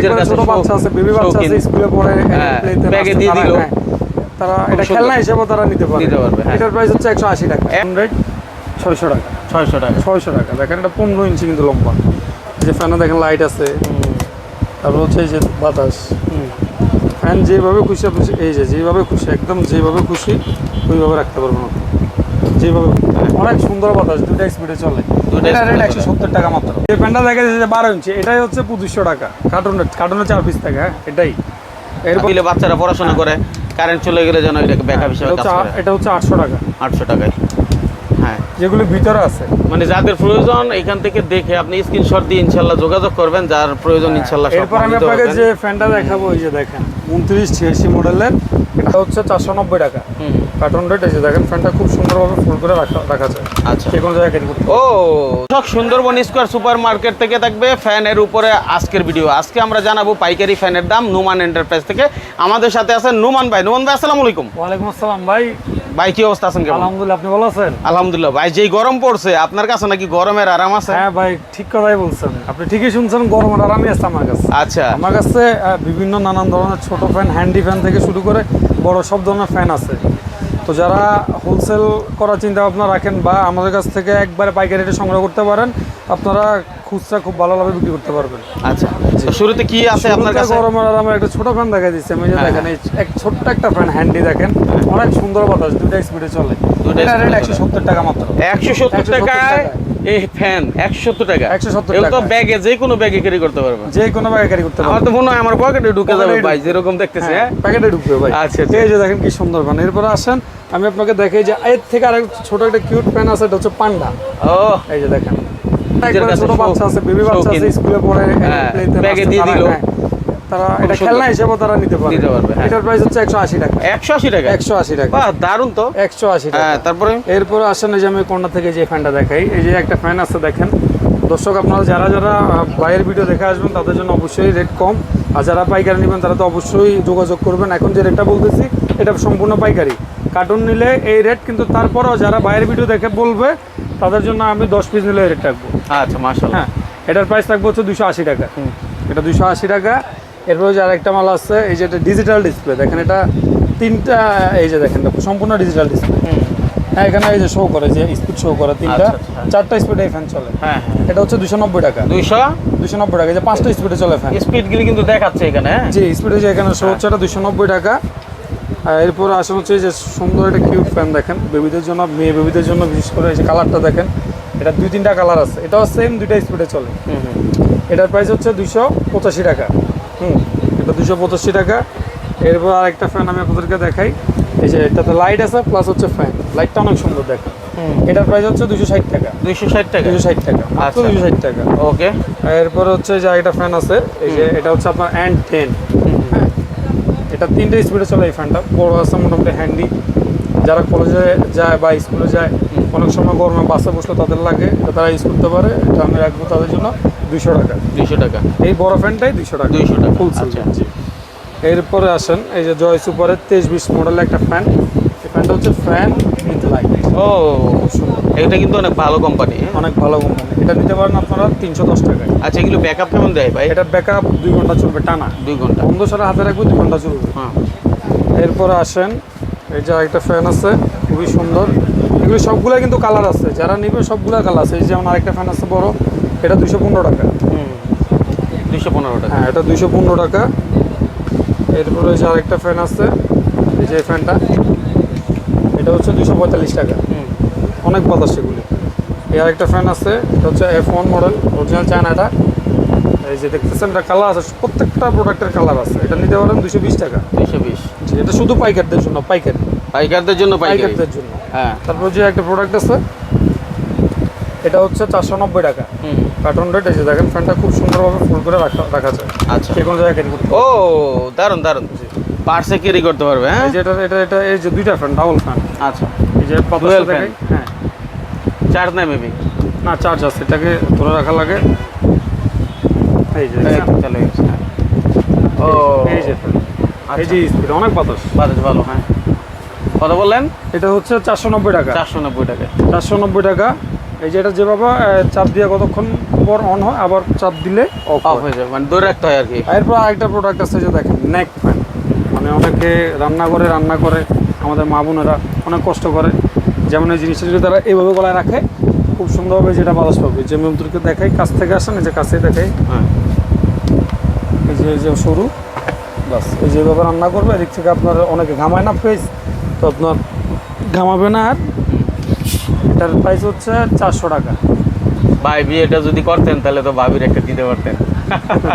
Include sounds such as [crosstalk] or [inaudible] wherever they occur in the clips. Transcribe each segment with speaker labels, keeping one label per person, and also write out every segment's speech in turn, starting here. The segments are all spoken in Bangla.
Speaker 1: একবারে
Speaker 2: কাছে
Speaker 1: ছোট বাচ্চা আছে বেবি বাচ্চা আছে স্কুলে পড়ে
Speaker 2: ব্যাগে দিয়ে দিলো।
Speaker 1: তারা এটা খেলনা হিসেবে তারা নিতে পারে।
Speaker 2: নিতে পারবে, হ্যাঁ।
Speaker 1: এটার প্রাইস হচ্ছে একশো আশি টাকা। হান্ড্রেড ছয়শো টাকা।
Speaker 2: ছয়শো টাকা।
Speaker 1: ছয়শো টাকা। দেখেন এটা পনেরো ইঞ্চি কিন্তু লম্বা। যে ফ্যানে দেখেন লাইট আছে। তারপর হচ্ছে এই যে বাতাস। ফ্যান যেভাবে খুশি আপনি এই যে যেভাবে খুশি একদম যেভাবে খুশি ওইভাবে রাখতে পারবেন যেভাবে অনেক সুন্দর বাতাস দুইটা স্পিডে চলে। এটা রেট একশো সত্তর টাকা মাত্র। এই ফ্যানটা দেখা যাচ্ছে বারো ইঞ্চি এটাই হচ্ছে পঁচিশশো টাকা। কার্টুনের কার্টুনের চার পিস হ্যাঁ এটাই। এরপর
Speaker 2: দিলে বাচ্চারা পড়াশোনা করে কারেন্ট চলে গেলে যেন এটাকে ব্যাকআপ হিসেবে
Speaker 1: হচ্ছে এটা হচ্ছে আটশো টাকা।
Speaker 2: আটশো টাকায়। হ্যাঁ।
Speaker 1: যেগুলো ভিতরে আছে।
Speaker 2: মানে যাদের প্রয়োজন এখান থেকে দেখে আপনি স্ক্রিনশট দিয়ে ইনশাল্লাহ যোগাযোগ করবেন যার প্রয়োজন ইনশাল্লাহ
Speaker 1: হ্যাঁ, এরপর আমি আপনাকে যে ফ্যানটা দেখাবো এই যে দেখেন উনত্রিশ ছিয়াশি মডেলের এটা হচ্ছে চারশো নব্বই টাকা। কার্টুন রেট যে দেখেন ফ্যানটা খুব সুন্দরভাবে ফুল করে রাখা রাখা যায়।
Speaker 2: আচ্ছা।
Speaker 1: যে কোনো জায়গায়
Speaker 2: ও দর্শক, সুন্দরবন স্কোয়ার সুপার মার্কেট থেকে থাকবে ফ্যানের উপরে আজকের ভিডিও আজকে আমরা জানাব পাইকারি ফ্যানের দাম নুমান এন্টারপ্রাইজ থেকে। আমাদের সাথে আছেন নুমান ভাই। নুমান ভাই আসসালামু আলাইকুম।
Speaker 1: ওয়ালাইকুম আসসালাম ভাই।
Speaker 2: ভাই কি অবস্থা আছেন কেমন?
Speaker 1: আলহামদুলিল্লাহ আপনি ভালো আছেন?
Speaker 2: আলহামদুলিল্লাহ। ভাই যেই গরম পড়ছে আপনার কাছে নাকি গরমের আরাম আছে?
Speaker 1: হ্যাঁ ভাই ঠিক কথাই বলছেন। আপনি ঠিকই শুনছেন গরমের আরামই আছে আমার কাছে।
Speaker 2: আচ্ছা।
Speaker 1: আমার কাছে বিভিন্ন নানান ধরনের ছোট ফ্যান হ্যান্ডি ফ্যান থেকে শুরু করে বড় সব ধরনের ফ্যান আছে। তো যারা হোলসেল করার চিন্তা ভাবনা রাখেন বা আমাদের কাছ থেকে একবারে পাইকারি রেটে সংগ্রহ করতে পারেন আপনারা খুচরা খুব ভালোভাবে বিক্রি করতে পারবেন।
Speaker 2: আচ্ছা শুরুতে কি আছে আপনার কাছে?
Speaker 1: গরমের আরামের একটা ছোট ফ্যান দেখা দিচ্ছে। আমি
Speaker 2: হ্যাঁ,
Speaker 1: দেখেন এই এক ছোট্ট একটা ফ্যান হ্যান্ডি দেখেন। অনেক সুন্দর বাতাস দুইটা স্পিডে চলে।
Speaker 2: দুইটা
Speaker 1: রেট। একশো সত্তর টাকা মাত্র।
Speaker 2: একশো সত্তর
Speaker 1: 170
Speaker 2: টাকায়। এই ফ্যান একশো সত্তর টাকা।
Speaker 1: 170
Speaker 2: এগুলো তো
Speaker 1: টাকা।
Speaker 2: ব্যাগে যে কোনো ব্যাগে ক্যারি করতে পারবে।
Speaker 1: যে কোনো ব্যাগে ক্যারি করতে
Speaker 2: পারবে
Speaker 1: আমার
Speaker 2: তো মনে হয় আমার পকেটে ঢুকে যাবে ভাই যেরকম দেখতেছে হ্যাঁ
Speaker 1: প্যাকেটে ঢুকবে ভাই।
Speaker 2: আচ্ছা, আচ্ছা।
Speaker 1: এই যে দেখেন কি সুন্দর ফ্যান এরপরে আসেন আমি আপনাকে দেখাই যে এর থেকে আরেক ছোট একটা কিউট ফ্যান আছে এটা হচ্ছে পান্ডা।
Speaker 2: ও।
Speaker 1: এই যে দেখেন। ছোট বাচ্চা আছে বেবি বাচ্চা আছে স্কুলে পড়ে
Speaker 2: হ্যাঁ, ব্যাগে দিয়ে
Speaker 1: তারা- হ্যাঁ, তারা এটা খেলনা হিসেবে তারা নিতে পারে।
Speaker 2: নিতে পারবে।
Speaker 1: এটার প্রাইস হচ্ছে একশো আশি টাকা।
Speaker 2: বাহ দারুণ তো।
Speaker 1: একশো আশি
Speaker 2: হ্যাঁ তারপরে?
Speaker 1: এরপর আসেন এই যে আমি কোনটা থেকে যে ফ্যানটা দেখাই। এই যে একটা ফ্যান আছে দেখেন। দর্শক আপনারা যারা যারা বাইরের ভিডিও দেখে আসবেন তাদের জন্য অবশ্যই রেট কম। আর যারা পাইকারি নেবেন তারা তো অবশ্যই যোগাযোগ করবেন। এখন যে রেটটা বলতেছি এটা সম্পূর্ণ পাইকারি। কার্টুন নিলে এই রেট কিন্তু তারপরেও যারা বাইরের ভিডিও দেখে বলবে তাদের জন্য আমি দশ পিস নিলে রেট রাখব।
Speaker 2: আচ্ছা মাশাআল্লাহ।
Speaker 1: হ্যাঁ এটার প্রাইস থাকবে হচ্ছে দুশো আশি টাকা। এটা দুশো আশি টাকা। এরপরে যে আরেকটা মাল আছে এই যে এটা ডিজিটাল ডিসপ্লে দেখেন এটা তিনটা এই যে দেখেন সম্পূর্ণ ডিজিটাল ডিসপ্লে হ্যাঁ এখানে এই যে শো করে যে স্পিড শো করে তিনটা।
Speaker 2: আচ্ছা, আচ্ছা, হ্যাঁ।
Speaker 1: চারটা স্পিডে ফ্যান চলে।
Speaker 2: হ্যাঁ
Speaker 1: এটা হচ্ছে দুশো নব্বই টাকা।
Speaker 2: দুইশো?
Speaker 1: দুশো নব্বই টাকা এই যে পাঁচটা স্পিডে চলে ফ্যান
Speaker 2: স্পিড গুলি কিন্তু দেখাচ্ছে এখানে হ্যাঁ?
Speaker 1: জি স্পিডে যে এখানে শো হচ্ছে এটা দুশো নব্বই টাকা। এরপর আসলে হচ্ছে যে সুন্দর একটা কিউট ফ্যান দেখেন। বেবিদের জন্য মেয়ে বেবিদের জন্য বিশেষ করে এই যে কালারটা দেখেন এটা দুই তিনটা কালার আছে। এটাও সেম দুইটা স্পিডে চলে। এটার প্রাইস হচ্ছে দুশো পঁচাশি টাকা। হুম। এটা দুশো পঁচাশি টাকা। এরপর আরেকটা ফ্যান আমি আপনাদেরকে দেখাই। এই যে এটাতে লাইট আছে প্লাস হচ্ছে ফ্যান লাইটটা অনেক সুন্দর দেখেন।
Speaker 2: হুম।
Speaker 1: এটার প্রাইস হচ্ছে দুশো ষাট টাকা।
Speaker 2: দুইশো ষাট টাকা?
Speaker 1: দুশো ষাট টাকা
Speaker 2: আচ্ছা।
Speaker 1: দুশো ষাট টাকা।
Speaker 2: ওকে
Speaker 1: এরপর হচ্ছে যে একটা ফ্যান আছে। এই যে এটা হচ্ছে আপনার অ্যান্ড টেন এটা তিনটে স্পিডে চলে এই ফ্যানটা বড় আছে মোটামুটি হ্যান্ডি যারা কলেজে যায় বা স্কুলে যায় অনেক সময় গরমে বাসে বসলে তাদের লাগে। এটা তারা ইউজ করতে পারে। এটা আমি রাখব তাদের জন্য দুইশো টাকা।
Speaker 2: দুইশো টাকা।
Speaker 1: এই বড় ফ্যানটাই দুইশো টাকা।
Speaker 2: 200 টাকা,
Speaker 1: ফুল
Speaker 2: আচ্ছা।
Speaker 1: এরপরে আসেন এই যে জয় সুপারের তেইশ বিশ মডেলের একটা ফ্যান ফ্যানটা হচ্ছে ফ্যান উইথ লাইট
Speaker 2: ও
Speaker 1: সুন্দর
Speaker 2: এটা কিন্তু অনেক ভালো কোম্পানি
Speaker 1: অনেক ভালো কোম্পানি এটা নিতে পারেন আপনারা তিনশো দশ টাকায়।
Speaker 2: আচ্ছা এগুলো ব্যাকআপ কেমন দেয় ভাই?
Speaker 1: এটা ব্যাকআপ দুই ঘণ্টা চলবে টানা।
Speaker 2: দুই ঘণ্টা।
Speaker 1: বন্ধ সারা হাতে রাখব দুই ঘণ্টা চলবে।
Speaker 2: হ্যাঁ।
Speaker 1: এরপরে আসেন এই যে একটা ফ্যান আছে খুবই সুন্দর। এগুলো সবগুলো কিন্তু কালার আছে। যারা নিবে সবগুলো কালার আছে। এই যেমন আরেকটা ফ্যান আছে বড় এটা দুশো পনেরো টাকা।
Speaker 2: হুম। দুইশো পনেরো টাকা।
Speaker 1: হ্যাঁ এটা দুশো পনেরো টাকা। এরপরে যে আরেকটা ফ্যান আছে এই যে ফ্যানটা এটা হচ্ছে দুশো পঁয়তাল্লিশ টাকা। অনেক বাতাস সেগুলি এই আরেকটা ফ্যান আছে এটা হচ্ছে এফ ওয়ান মডেল অরিজিনাল চায়নাটা এই যে দেখতেছেন এটা কালার আছে প্রত্যেকটা প্রোডাক্টের কালার আছে। এটা নিতে পারেন দুশো বিশ টাকা।
Speaker 2: দুশো বিশ।
Speaker 1: এটা শুধু পাইকারদের জন্য পাইকারি।
Speaker 2: পাইকারদের জন্য পাইকারি।
Speaker 1: পাইকারদের জন্য।
Speaker 2: হ্যাঁ।
Speaker 1: তারপর যে একটা প্রোডাক্ট আছে এটা হচ্ছে চারশো নব্বই টাকা।
Speaker 2: হুম।
Speaker 1: কার্টন রেট এই যে দেখেন ফ্যানটা খুব সুন্দরভাবে ফুল করে রাখা রাখা যায়।
Speaker 2: আচ্ছা।
Speaker 1: যে কোনো জায়গায়
Speaker 2: ও দারুণ দারুণ পার্সে ক্যারি করতে পারবে হ্যাঁ?
Speaker 1: এটা এটা এটা এই যে দুইটা ফ্যান ডাবল ফ্যান
Speaker 2: আচ্ছা।
Speaker 1: এই যে
Speaker 2: fan?
Speaker 1: দেখাই হ্যাঁ।
Speaker 2: চার্জ নেই মেবি
Speaker 1: না চার্জ আছে এটাকে ধরে রাখা লাগে। এই যে
Speaker 2: চলে গেছে হ্যাঁ। ও।
Speaker 1: এই যে। এই যে স্পিড অনেক বাতাস।
Speaker 2: বাতাস ভালো হ্যাঁ। কত বললেন?
Speaker 1: এটা হচ্ছে চারশো নব্বই টাকা।
Speaker 2: চারশো নব্বই টাকা।
Speaker 1: চারশো নব্বই টাকা। এই যে এটা যেভাবে আহ, চাপ দিয়ে কতক্ষণ পর অন হয় আবার চাপ দিলে অফ
Speaker 2: অফ হয়ে। যাবে মানে ধরে রাখতে হয় আর কি।
Speaker 1: এরপর আরেকটা প্রোডাক্ট আছে যে দেখেন নেক ফ্যান মানে অনেকে রান্না করে রান্না করে আমাদের মা বোনেরা অনেক কষ্ট করে। যেমন এই জিনিসটা যদি তারা এইভাবে গলায় রাখে খুব সুন্দরভাবে যেটা বাতাস পাবে। যে মেমদুরকে দেখাই কাছ থেকে আসেন এই যে কাছে দেখাই।
Speaker 2: হ্যাঁ।
Speaker 1: এই যে এই যে সরু বাস এই যেভাবে রান্না করবে এদিক থেকে আপনার অনেকে ঘামায় না ফেস তো আপনার ঘামাবে না আর। এটার প্রাইস হচ্ছে চারশো টাকা।
Speaker 2: ভাই বিয়েটা যদি করতেন তাহলে তো ভাবির একটা দিতে পারতেন।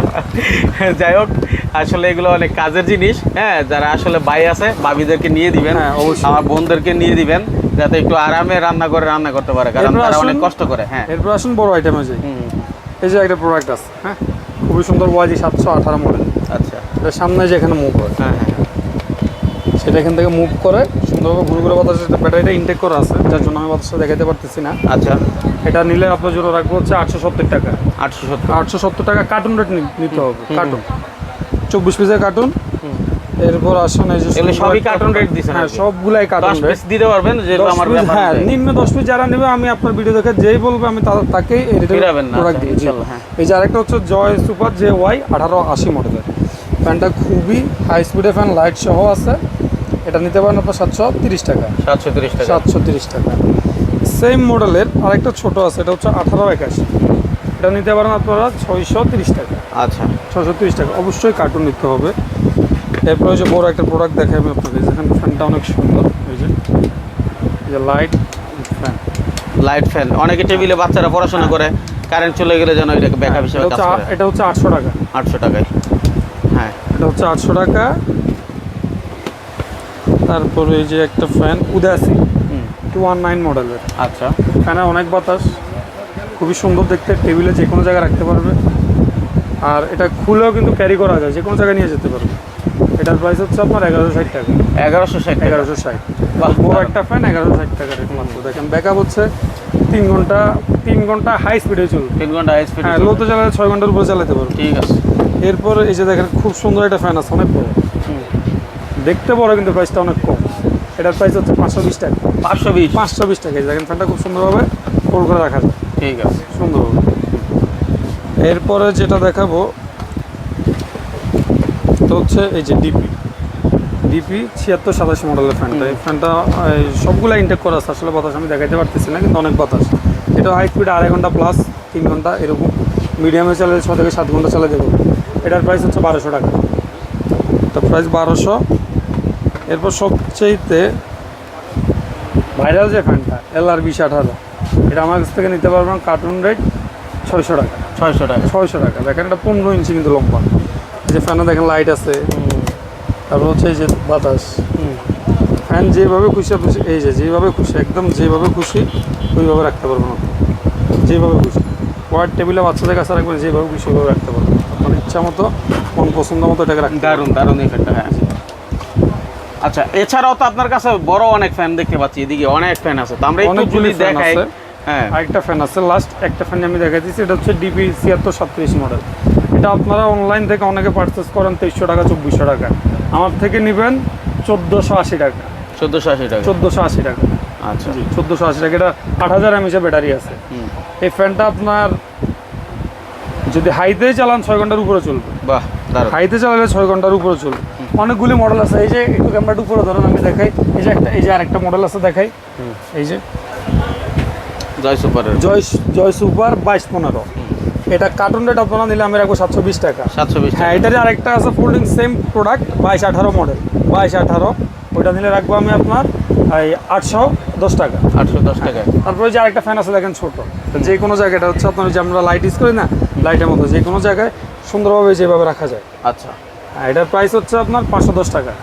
Speaker 2: [laughs] যাই হোক আসলে এগুলো অনেক কাজের জিনিস হ্যাঁ যারা আসলে ভাই আছে ভাবিদেরকে নিয়ে দিবেন
Speaker 1: হ্যাঁ,
Speaker 2: আমার বোনদেরকে নিয়ে দিবেন যাতে একটু আরামে রান্না করে রান্না করতে পারে কারণ তারা অনেক কষ্ট করে হ্যাঁ।
Speaker 1: এরপর আসুন বড় আইটেমে
Speaker 2: হুম,
Speaker 1: এই যে একটা প্রোডাক্ট আছে হ্যাঁ খুবই সুন্দর ওয়াজি সাতশো আঠারো মডেল
Speaker 2: আচ্ছা।
Speaker 1: এটা সামনে যে এখানে মুভ হয়।
Speaker 2: হ্যাঁ হ্যাঁ
Speaker 1: সেটা এখান থেকে মুভ করে সুন্দরভাবে ঘুরে ঘুরে বাতাস ব্যাটারিটা ইনটেক করা আছে যার জন্য আমি বাতাসটা দেখাতে পারতেছি না।
Speaker 2: আচ্ছা।
Speaker 1: এটা নিলে আপনার জন্য রাখব হচ্ছে আটশো সত্তর টাকা।
Speaker 2: আটশো সত্তর।
Speaker 1: আটশো সত্তর টাকা কার্টুন রেট নিতে হবে কার্টুন চব্বিশ পিসের কার্টুন এরপর আসুন এই যে
Speaker 2: সবই carton rate দিছেন
Speaker 1: হ্যাঁ সবগুলাই কার্টুন রেট
Speaker 2: দিতে পারবেন যেগুলো আমার
Speaker 1: হ্যাঁ নিম্ন দশ পিস যারা নেবে আমি আপনার ভিডিও দেখে যেই বলবে আমি তাকেই এই
Speaker 2: না,
Speaker 1: প্রোডাক্ট দিই জি।
Speaker 2: হ্যাঁ।
Speaker 1: এই যে আরেকটা হচ্ছে জয় সুপার জে ওয়াই আঠারো আশি মডেলের ফ্যানটা খুবই হাই স্পিডের ফ্যান লাইট সহ আছে। এটা নিতে পারেন আপনার সাতশো তিরিশ টাকা।
Speaker 2: সাতশো তিরিশ টাকা।
Speaker 1: সাতশো তিরিশ টাকা। সেম মডেলের আরেকটা ছোট আছে এটা হচ্ছে আঠারো একাশি। এটা নিতে পারেন আপনারা ছয়শো তিরিশ টাকা।
Speaker 2: আচ্ছা।
Speaker 1: ছশো তিরিশ টাকা। অবশ্যই কার্টুন নিতে হবে। এরপরে যে বড় একটা প্রোডাক্ট দেখাই আমি আপনাকে যেখানে ফ্যানটা অনেক সুন্দর। এই যে যে লাইট ফ্যান
Speaker 2: লাইট ফ্যান অনেকে টেবিলে বাচ্চারা পড়াশোনা করে কারেন্ট চলে গেলে যেন এটাকে ব্যাকআপ হিসেবে কাজ
Speaker 1: হচ্ছে
Speaker 2: করে।
Speaker 1: এটা হচ্ছে আটশো টাকা।
Speaker 2: আটশো টাকায়। হ্যাঁ।
Speaker 1: এটা হচ্ছে আটশো টাকা। তারপরে এই যে একটা ফ্যান উদাসি টু ওয়ান নাইন মডেলের
Speaker 2: আচ্ছা।
Speaker 1: ফ্যানে অনেক বাতাস। খুবই সুন্দর দেখতে টেবিলে যে কোনো জায়গায় রাখতে পারবে। আর এটা খুলেও কিন্তু ক্যারি করা যায় যে কোনো জায়গায় নিয়ে যেতে পারবে। এটার প্রাইস হচ্ছে আপনার এগারোশো ষাট টাকা।
Speaker 2: এগারোশো ষাট
Speaker 1: এগারোশো ষাট। বড় একটা ফ্যান এগারোশো ষাট টাকা রেট মাত্র। দেখেন ব্যাকআপ হচ্ছে তিন ঘণ্টা তিন ঘণ্টা হাই স্পিডে চলবে।
Speaker 2: তিন ঘণ্টা হাই স্পিড
Speaker 1: হ্যাঁ লোতে চালালে ছয় ঘণ্টার উপরে চালাতে পারবে।
Speaker 2: ঠিক আছে।
Speaker 1: এরপর এই যে দেখেন খুব সুন্দর একটা ফ্যান আছে অনেক বড়। দেখতে বড় কিন্তু প্রাইসটা অনেক কম। এটার প্রাইস হচ্ছে পাঁচশো বিশ টাকা।
Speaker 2: পাঁচশো বিশ।
Speaker 1: পাঁচশো বিশ টাকা। দেখেন ফ্যানটা খুব সুন্দরভাবে ফোল্ড করে রাখা যায়।
Speaker 2: ঠিক আছে
Speaker 1: সুন্দরভাবে এরপরে যেটা দেখাবো তো হচ্ছে এই যে ডিপি। ডিপি ছিয়াত্তর সাতাশ মডেলের ফ্যানটা। এই ফ্যানটা সবগুলা ইনটেক করা আছে আসলে বাতাস আমি দেখাইতে পারতেছি না কিন্তু অনেক বাতাস। এটা হাই স্পিড আড়াই ঘণ্টা প্লাস তিন ঘণ্টা এরকম। মিডিয়ামে চালালে ছ থেকে সাত ঘণ্টা চালাতে পারব এটার প্রাইস হচ্ছে বারোশো টাকা। তো প্রাইস বারোশো। এরপর সবচেয়েতে ভাইরাল যে ফ্যানটা এল আর বিশ আঠারো এটা আমার কাছ থেকে নিতে পারবেন কার্টুন রেট ছয়শো টাকা।
Speaker 2: ছয়শো টাকা।
Speaker 1: ছয়শো টাকা। দেখেন এটা পনেরো ইঞ্চি কিন্তু লম্বা। এই যে ফ্যানে দেখেন লাইট আছে। তারপর হচ্ছে এই যে বাতাস।
Speaker 2: হুম,
Speaker 1: ফ্যান যেভাবে খুশি আপনি এই যে যেভাবে খুশি একদম যেভাবে খুশি ওইভাবে রাখতে পারবেন আপনি। যেভাবে খুশি। ওয়ার টেবিলে বাচ্চাদের কাছে রাখবেন যেভাবে খুশি ওইভাবে রাখতে পারবেন। আপনার ইচ্ছা মতো মন পছন্দ মতো এটাকে রাখতে।
Speaker 2: দারুণ দারুণ এই ফ্যানটা হ্যাঁ। আচ্ছা এছাড়াও তো আপনার কাছে বড় অনেক ফ্যান দেখতে পাচ্ছি এদিকে অনেক ফ্যান আছে। তো আমরা একটু যদি দেখাই হ্যাঁ।
Speaker 1: আরেকটা ফ্যান আছে লাস্ট একটা ফ্যান আমি দেখাই দিচ্ছি এটা হচ্ছে ডিপি ছিয়াত্তর সাতত্রিশ মডেল এটা আপনারা অনলাইন থেকে অনেকে পারচেস করেন তেইশশো টাকা চব্বিশশো টাকা। আমার থেকে নেবেন চোদ্দোশো আশি টাকা।
Speaker 2: চোদ্দোশো আশি টাকা।
Speaker 1: চোদ্দোশো আশি টাকা।
Speaker 2: আচ্ছা।
Speaker 1: জি চোদ্দোশো আশি টাকা। এটা আট হাজার এমএচের ব্যাটারি আছে। এই ফ্যানটা আপনার যদি হাইতে চালান ছয় ঘণ্টার উপরে চলবে।
Speaker 2: বাহ।
Speaker 1: হাইতে চালালে ছয় ঘণ্টার উপরে চলবে। অনেকগুলি মডেল আছে। এই যে একটু ক্যামেরাটা উপরে ধরেন আমি দেখাই। এই যে একটা এই যে আরেকটা মডেল আছে দেখাই। এই যে।
Speaker 2: জয় সুপারের
Speaker 1: জয় জয় সুপার বাইশ পনেরো। এটা কার্টুন রেট আপনারা নিলে আমি রাখব সাতশো বিশ টাকা।
Speaker 2: সাতশো বিশ
Speaker 1: হ্যাঁ এটারই আরেকটা আছে ফোল্ডিং সেম প্রোডাক্ট বাইশ আঠারো মডেল বাইশ আঠারো। ওইটা নিলে রাখব আমি আপনার এই আটশো দশ টাকা।
Speaker 2: আটশো দশ টাকায়।
Speaker 1: তারপরে যে আরেকটা ফ্যান আছে দেখেন ছোটো। যে কোনো জায়গাটা হচ্ছে আপনার যে আমরা লাইট ইউজ করি না লাইটের মতো যে কোনো জায়গায় সুন্দরভাবে যেভাবে রাখা যায়।
Speaker 2: আচ্ছা।
Speaker 1: এটার প্রাইস হচ্ছে আপনার পাঁচশো দশ টাকা।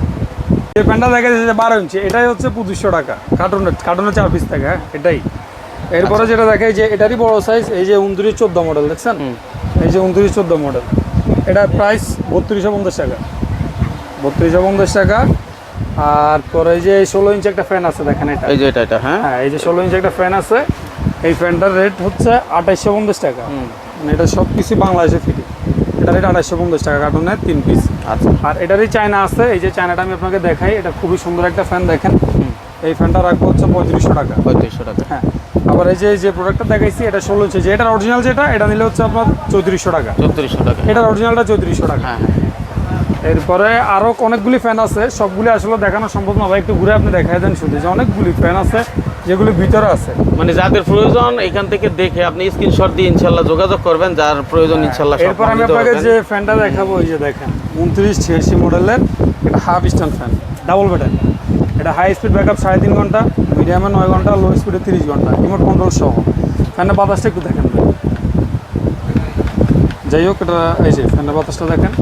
Speaker 1: যে প্যান্টটা দেখা যাচ্ছে যে বারো ইঞ্চি এটাই হচ্ছে পঁচিশশো টাকা। কার্টুনের কার্টুনের চার পিস থাকে হ্যাঁ এটাই। এরপরে যেটা দেখাই যে এটারই বড় সাইজ এই যে উনত্রিশ চোদ্দ মডেল দেখছেন? এই যে উনত্রিশ চোদ্দ মডেল এটার প্রাইস বত্রিশশো পঞ্চাশ টাকা। বত্রিশশো পঞ্চাশ টাকা। আর পরে যে ষোলো ইঞ্চি একটা ফ্যান আছে দেখেন এটা।
Speaker 2: এই যে এটা এটা হ্যাঁ।
Speaker 1: হ্যাঁ এই যে ষোলো ইঞ্চি একটা ফ্যান আছে। এই ফ্যানটার রেট হচ্ছে আঠাইশশো পঞ্চাশ টাকা। মানে এটা সব কিছু বাংলাদেশে ফ্রি এটা রেট আড়াইশো পঞ্চাশ টাকা কার্টুনের তিন পিস
Speaker 2: আচ্ছা।
Speaker 1: আর এটারই চায়না আছে এই যে চায়নাটা আমি আপনাকে দেখাই এটা খুবই সুন্দর একটা ফ্যান দেখেন। এই ফ্যানটা রাখব হচ্ছে পঁয়ত্রিশশো টাকা।
Speaker 2: পঁয়ত্রিশশো টাকা।
Speaker 1: হ্যাঁ। আবার এই যে যে প্রোডাক্টটা দেখাইছি এটা ষোলো যে এটার অরিজিনাল যেটা এটা নিলে হচ্ছে আপনার চৌত্রিশশো টাকা।
Speaker 2: চৌত্রিশশো টাকা।
Speaker 1: এটার অরিজিনালটা চৌত্রিশশো টাকা।
Speaker 2: হ্যাঁ।
Speaker 1: এরপরে আরও অনেকগুলি ফ্যান আছে সবগুলি আসলে দেখানো সম্ভব না ভাই একটু ঘুরে আপনি দেখাই দেন শুধু। যে অনেকগুলি ফ্যান আছে যেগুলি ভিতরে আছে।
Speaker 2: মানে যাদের প্রয়োজন এখান থেকে দেখে আপনি স্ক্রিনশট দিয়ে ইনশাল্লাহ যোগাযোগ করবেন যার প্রয়োজন ইনশাল্লাহ
Speaker 1: এরপর আমি আপনাকে যে ফ্যানটা দেখাবো এই যে দেখেন উনত্রিশ ছিয়াশি মডেলের এটা half stand fan double battery এটা হাই স্পিড ব্যাকআপ সাড়ে তিন ঘণ্টা মিডিয়ামে নয় ঘণ্টা লো স্পিডে তিরিশ ঘণ্টা রিমোট কন্ট্রোল সহ। ফ্যানের বাতাসটা একটু দেখেন যাই হোক এটা এই যে ফ্যানের বাতাসটা দেখেন।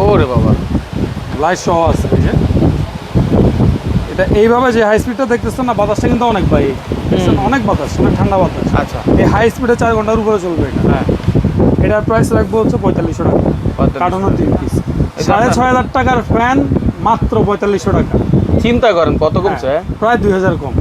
Speaker 2: ওরে বাবা।
Speaker 1: লাইট সহ আছে এই যে। এটা এইভাবে যে হাই স্পিডটা দেখতেছেন না বাতাসটা কিন্তু অনেক ভাই? অনেক বাতাস অনেক ঠান্ডা বাতাস।
Speaker 2: আচ্ছা।
Speaker 1: এই হাই স্পিডে চার ঘণ্টার উপরে চলবে এটা।
Speaker 2: হ্যাঁ।
Speaker 1: এটার প্রাইস রাখব হচ্ছে পঁয়তাল্লিশশো টাকা।
Speaker 2: পঁয়তাল্লিশ।
Speaker 1: তিন পিস সাড়ে ছয় হাজার টাকার ফ্যান মাত্র পঁয়তাল্লিশশো টাকা।
Speaker 2: চিন্তা করেন কত কমছে?
Speaker 1: হ্যাঁ, প্রায় দুই হাজার কম।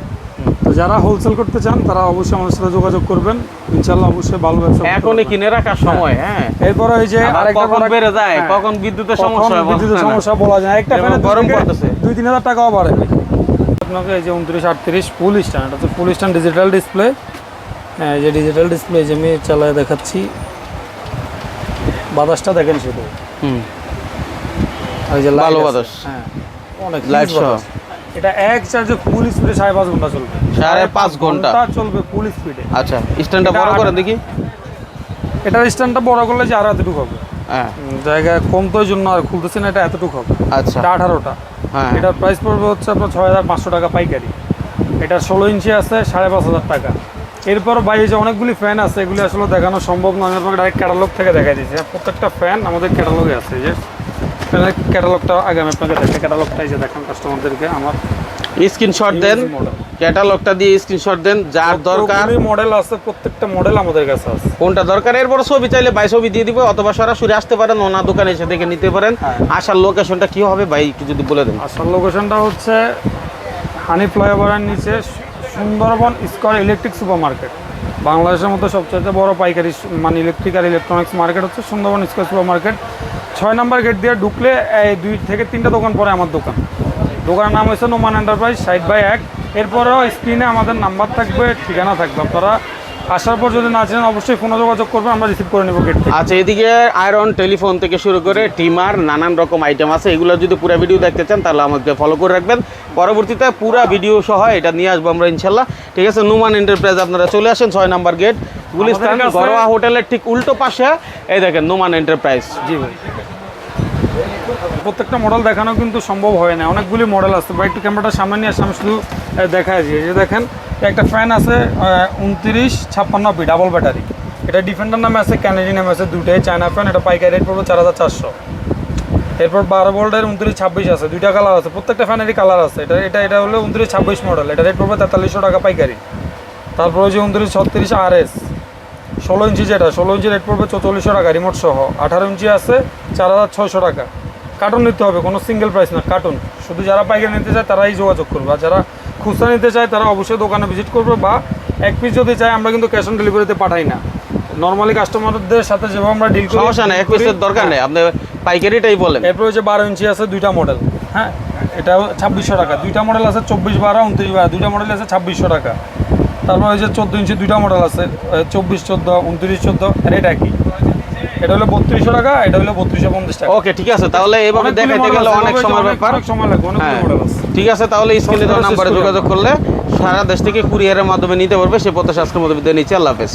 Speaker 1: যারা হোলসেল করতে চান তারা অবশ্যই আমাদের সাথে যোগাযোগ করবেন। ইনশাল্লাহ অবশ্যই ভালো ব্যবসা
Speaker 2: এখনই কিনে রাখার সময় হ্যাঁ।
Speaker 1: এরপরে ওই যে আরেকটা
Speaker 2: কখন বেড়ে যায়
Speaker 1: হ্যাঁ,
Speaker 2: কখন বিদ্যুতের সমস্যা হয়
Speaker 1: বিদ্যুতের সমস্যা বলা যায়। একটা ফ্যানে
Speaker 2: গরম পড়তেছে।
Speaker 1: দুই তিন হাজার টাকাও বাড়ে আপনাকে এই যে উনত্রিশ আটত্রিশ ফুল স্ট্যান্ড এটা তো ফুল স্ট্যান্ড ডিজিটাল ডিসপ্লে হ্যাঁ যে ডিজিটাল ডিসপ্লে যে আমি চালায় দেখাচ্ছি। বাতাসটা দেখেন শুধু।
Speaker 2: হুম। ভালো। বাতাস।
Speaker 1: হ্যাঁ অনেক huge বাতাস। এটা এক চার্জে ফুল স্পিডে সাড়ে পাঁচ ঘণ্টা চলবে।
Speaker 2: সাড়ে পাঁচ ঘণ্টা।
Speaker 1: চলবে ফুল স্পিডে
Speaker 2: আচ্ছা স্ট্যান্ডটা বড় করেন দেখি।
Speaker 1: এটার স্ট্যান্ডটা বড় করলে যে আরও এতটুকু হবে।
Speaker 2: হ্যাঁ।
Speaker 1: জায়গা কম তো জন্য আর খুলতেছি না এটা এতটুকু হবে।
Speaker 2: আচ্ছা।
Speaker 1: এটা আঠারোটা।
Speaker 2: হ্যাঁ।
Speaker 1: এটার প্রাইস পড়বে হচ্ছে আপনার ছয় হাজার পাঁচশো টাকা পাইকারি। এটার ষোলো ইঞ্চি আছে সাড়ে পাঁচ হাজার টাকা। এরপর বাইরে যে অনেকগুলি ফ্যান আছে এগুলি আসলে দেখানো সম্ভব নয়। আমি আপনাকে ডাইরেক্ট ক্যাটালগ থেকে দেখাই দিচ্ছি প্রত্যেকটা ফ্যান আমাদের ক্যাটালগে আছে যে ক্যাটালগটা আগে আমি আপনাকে দেখে ক্যাটালগটা যে দেখান কাস্টমারদেরকে আমার
Speaker 2: স্ক্রিনশট দেন ক্যাটালগটা দিয়ে স্ক্রিনশট দেন যার দরকার
Speaker 1: মডেল আছে প্রত্যেকটা মডেল আমাদের কাছে আছে।
Speaker 2: কোনটা দরকার? এরপর ছবি চাইলে বাই ছবি দিয়ে দিব অথবা সরাসরি আসতে পারেন ওনার দোকানে এসে দেখে নিতে পারেন।
Speaker 1: হ্যাঁ।
Speaker 2: আসার লোকেশনটা কি হবে? ভাই একটু যদি বলে দেন।
Speaker 1: আসল লোকেশনটা হচ্ছে হানি ফ্লাইওভারের নিচে Sundarban square electric super market বাংলাদেশের মধ্যে সবচেয়ে বড় পাইকারি মানে ইলেকট্রিক আর ইলেকট্রনিক্স মার্কেট হচ্ছে সুন্দরবন স্কোয়ার সুপার মার্কেট ছয় নম্বর গেট দিয়ে ঢুকলে এই দুই থেকে তিনটা দোকান পরে আমার দোকান। দোকানের নাম হচ্ছে নোমান এন্টারপ্রাইজ সাইড বাই এক। এরপরেও স্ক্রিনে আমাদের নাম্বার থাকবে ঠিকানা থাকবে। আপনারা আসার পর যদি না চেনেন অবশ্যই ফোনে যোগাযোগ করবেন আমরা রিসিভ করে নেব গেট
Speaker 2: আচ্ছা এদিকে আয়রন টেলিফোন থেকে শুরু করে টিমার নানান রকম আইটেম আছে। এগুলো যদি পুরো ভিডিও দেখতে চান তাহলে আমাকে ফলো করে রাখবেন। পরবর্তীতে পুরো ভিডিও সহ এটা নিয়ে আসব আমরা ইনশাল্লাহ ঠিক আছে নুমান এন্টারপ্রাইজ আপনারা চলে আসেন ছয় নাম্বার গেট। গুলিস্তান ঘরোয়া হোটেলের ঠিক উল্টো পাশে। এই দেখেন নুমান এন্টারপ্রাইজ।
Speaker 1: জি ভাই। প্রত্যেকটা মডেল দেখানো কিন্তু সম্ভব হয় না। অনেকগুলি মডেল আছে। বা একটু ক্যামেরাটা সামনে নিয়ে আসে, আমি শুধু দেখাই যে দেখেন, একটা ফ্যান আছে উনত্রিশ ছাপ্পান্ন পি ডাবল ব্যাটারি এটা ডিফেন্ডার নামে আছে ক্যানেডি নামে আছে দুটাই চায়না ফ্যান এটা পাইকারি রেট পড়বে চার হাজার চারশো। এরপর বারো ভোল্টের উনত্রিশ ছাব্বিশ আছে, দুইটা কালার আছে, প্রত্যেকটা ফ্যানেরই কালার আছে। এটা এটা এটা হলো উনত্রিশ ছাব্বিশ মডেল এটা রেট পড়বে তেতাল্লিশশো টাকা পাইকারি। তারপর হচ্ছে উনত্রিশ ছত্রিশ আর এস ষোলো ইঞ্চি যেটা, ষোলো ইঞ্চি রেট পড়বে চৌচল্লিশশো টাকা রিমোট সহ। আঠারো ইঞ্চি আছে, চার হাজার ছয়শো টাকা। কার্টুন নিতে হবে কোনো সিঙ্গেল প্রাইস না কার্টুন শুধু যারা পাইকারি নিতে চায় তারাই যোগাযোগ করবে আর যারা খুচরা নিতে চায় তারা অবশ্যই দোকানে ভিজিট করবে বা এক পিস যদি চায় আমরা কিন্তু ক্যাশ অন ডেলিভারিতে পাঠাই না। নর্মালি কাস্টমারদের সাথে যেভাবে আমরা ডিল করি
Speaker 2: সমস্যা নেই এক পিসের দরকার নেই আপনি পাইকারিটাই বলেন।
Speaker 1: এরপর হচ্ছে বারো ইঞ্চি আছে দুইটা মডেল হ্যাঁ? এটা ছাব্বিশশো টাকা দুইটা মডেল আছে চব্বিশ বারো উনত্রিশ বারো দুইটা মডেল আছে ছাব্বিশশো টাকা। তারপর হচ্ছে চোদ্দ ইঞ্চি দুইটা মডেল আছে চব্বিশ চোদ্দ উনত্রিশ চোদ্দ রেট একই। এটা হলো বত্রিশশো টাকা এটা হলো বত্রিশশো পঞ্চাশ টাকা।
Speaker 2: ওকে ঠিক আছে তাহলে এভাবে দেখাইতে গেলে অনেক সময় ব্যাপার।
Speaker 1: অনেক সময় লাগবে
Speaker 2: হ্যাঁ। ঠিক আছে তাহলে স্ক্রিনে দেওয়া নাম্বারে যোগাযোগ করলে সারা দেশ থেকে কুরিয়ারের মাধ্যমে নিতে পারবে সে প্রত্যাশা আজকের মধ্যে নিচে নিচ্ছি আল্লাহ হাফেজ।